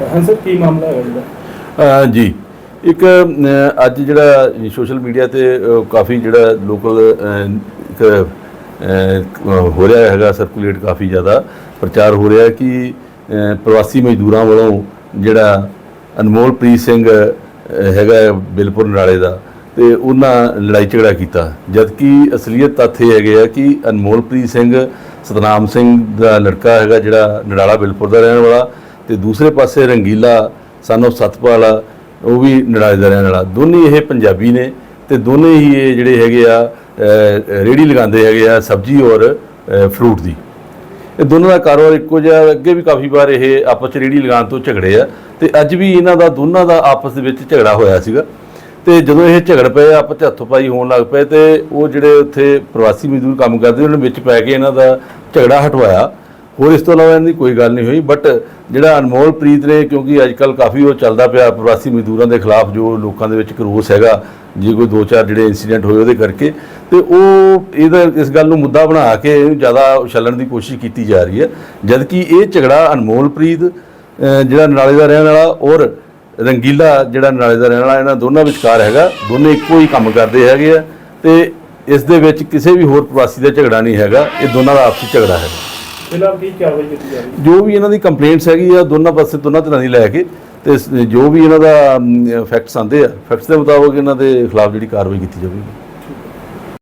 ਹਾਂ ਸਰ ਕੀ ਮਾਮਲਾ ਹੈ ਜਿਹੜਾ ਜੀ, ਇੱਕ ਅੱਜ ਜਿਹੜਾ ਸੋਸ਼ਲ ਮੀਡੀਆ ਤੇ ਕਾਫੀ ਜਿਹੜਾ ਲੋਕਲ ਇੱਕ ਹੋ ਰਿਹਾ ਹੈਗਾ ਸਰਕੂਲੇਟ ਕਾਫੀ ਜ਼ਿਆਦਾ, ਪ੍ਰਚਾਰ ਹੋ ਰਿਹਾ ਕਿ ਪ੍ਰਵਾਸੀ ਮਜ਼ਦੂਰਾਂ ਵੱਲੋਂ ਜਿਹੜਾ ਅਨਮੋਲਪ੍ਰੀਤ ਸਿੰਘ ਹੈਗਾ ਹੈ ਬਿਲਪੁਰ ਨਾਲੇ ਦਾ, ਤੇ ਉਹਨਾਂ ਲੜਾਈ ਝਗੜਾ ਕੀਤਾ। ਜਦਕਿ ਅਸਲੀਅਤ ਤੱਥ ਇਹ ਹੈਗੇ ਆ ਕਿ ਅਨਮੋਲਪ੍ਰੀਤ ਸਿੰਘ, ਸਤਨਾਮ ਸਿੰਘ ਦਾ ਲੜਕਾ ਹੈਗਾ ਜਿਹੜਾ ਨੜਾਲਾ ਬਿਲਪੁਰ ਦਾ ਰਹਿਣ ਵਾਲਾ ਤੇ ਦੂਸਰੇ ਪਾਸੇ ਰੰਗੀਲਾ ਸਾਨੂੰ ਸਤਪਾਲ ਉਹ ਵੀ ਨੜਾਲੇ ਦਾ ਰਹਿਣ ਵਾਲਾ। ਦੋਨੇ ਇਹ ਪੰਜਾਬੀ ਨੇ ਤੇ ਦੋਨੇ ਹੀ ਇਹ ਜਿਹੜੇ ਹੈਗੇ ਆ ਅ, ਰੇਹੜੀ ਲਗਾਉਂਦੇ ਹੈਗੇ ਆ ਸਬਜ਼ੀ ਔਰ ਫਰੂਟ ਦੀ। ਇਹ ਦੋਨਾਂ ਦਾ ਕਾਰੋਬਾਰ ਇੱਕੋ ਜਿਹਾ ਅੱਗੇ ਵੀ ਕਾਫੀ ਵਾਰ ਇਹ ਆਪਸ ਚ ਰੇਹੜੀ ਲਗਾਉਣ ਤੋਂ ਝਗੜੇ ਆ ਤੇ ਅੱਜ ਵੀ ਇਹਨਾਂ ਦਾ ਦੋਨਾਂ ਦਾ ਆਪਸ ਦੇ ਵਿੱਚ ਝਗੜਾ ਹੋਇਆ ਸੀਗਾ। ਤੇ ਜਦੋਂ ਇਹ ਝਗੜ ਪਏ ਆਪਸ ਚ ਹੱਥੋਂ ਪਾਈ ਹੋਣ ਲੱਗ ਪਏ ਤੇ ਉਹ ਜਿਹੜੇ ਉੱਥੇ ਪ੍ਰਵਾਸੀ ਮਜ਼ਦੂਰ ਕੰਮ ਕਰਦੇ ਉਹਨਾਂ ਵਿੱਚ ਪੈ ਕੇ ਇਹਨਾਂ ਦਾ ਝਗੜਾ ਹਟਵਾਇਆ। ਹੋਰ ਇਸ ਤੋਂ ਇਲਾਵਾ ਇਹਨਾਂ ਦੀ ਕੋਈ ਗੱਲ ਨਹੀਂ ਹੋਈ ਬਟ ਜਿਹੜਾ ਅਨਮੋਲ ਪ੍ਰੀਤ ਨੇ, ਕਿਉਂਕਿ ਅੱਜ ਕੱਲ ਕਾਫੀ ਉਹ ਚੱਲਦਾ ਪਿਆ ਪ੍ਰਵਾਸੀ ਮਜ਼ਦੂਰਾਂ ਦੇ ਖਿਲਾਫ, ਜੋ ਲੋਕਾਂ ਦੇ ਵਿੱਚ ਕਰੋਸ ਹੈਗਾ, ਜੇ ਕੋਈ ਦੋ ਚਾਰ ਜਿਹੜੇ ਇਨਸੀਡੈਂਟ ਹੋਏ ਉਹਦੇ ਕਰਕੇ, ਤੇ ਉਹ ਇਹਦਾ ਇਸ ਗੱਲ ਨੂੰ ਮੁੱਦਾ ਬਣਾ ਕੇ ਇਹਨੂੰ ਜ਼ਿਆਦਾ ਉਛਲਣ ਦੀ ਕੋਸ਼ਿਸ਼ ਕੀਤੀ ਜਾ ਰਹੀ ਹੈ, ਜਦਕਿ ਇਹ ਝਗੜਾ ਅਨਮੋਲ ਪ੍ਰੀਤ ਜਿਹੜਾ ਨਾਲੇ ਦਾ ਰਹਿਣ ਵਾਲਾ ਔਰ ਰੰਗੀਲਾ ਜਿਹੜਾ ਨਾਲੇ ਦਾ ਰਹਿਣ ਵਾਲਾ, ਇਹਨਾਂ ਦੋਨਾਂ ਵਿਚਕਾਰ ਹੈਗਾ, ਦੋਨੇ ਇੱਕੋ ਹੀ ਕੰਮ ਕਰਦੇ ਹੈਗੇ ਆ, ਤੇ ਇਸ ਦੇ ਵਿੱਚ ਕਿਸੇ ਵੀ ਹੋਰ ਪ੍ਰਵਾਸੀ ਦਾ ਝਗੜਾ ਨਹੀਂ ਹੈਗਾ, ਇਹ ਦੋਨਾਂ ਦਾ ਆਪਸੀ ਝਗੜਾ ਹੈ। ਫਿਲਹਾਲ ਕੀ ਕਾਰਵਾਈ ਕੀਤੀ ਜਾ ਰਹੀ ਹੈ? ਜੋ ਵੀ ਇਹਨਾਂ ਦੀ ਕੰਪਲੇਂਟਸ ਹੈਗੀ ਆ, ਦੋਨਾਂ ਪਾਸੇ ਦੋਨਾਂ ਤਰ੍ਹਾਂ ਦੀ ਲੈ ਕੇ ਤੇ ਜੋ ਵੀ ਇਹਨਾਂ ਦਾ ਫੈਕਟਸ ਆਂਦੇ ਆ ਫੈਕਟਸ ਦੇ ਮੁਤਾਬਕ ਇਹਨਾਂ ਦੇ ਖਿਲਾਫ ਜਿਹੜੀ ਕਾਰਵਾਈ ਕੀਤੀ ਜਾਵੇਗੀ।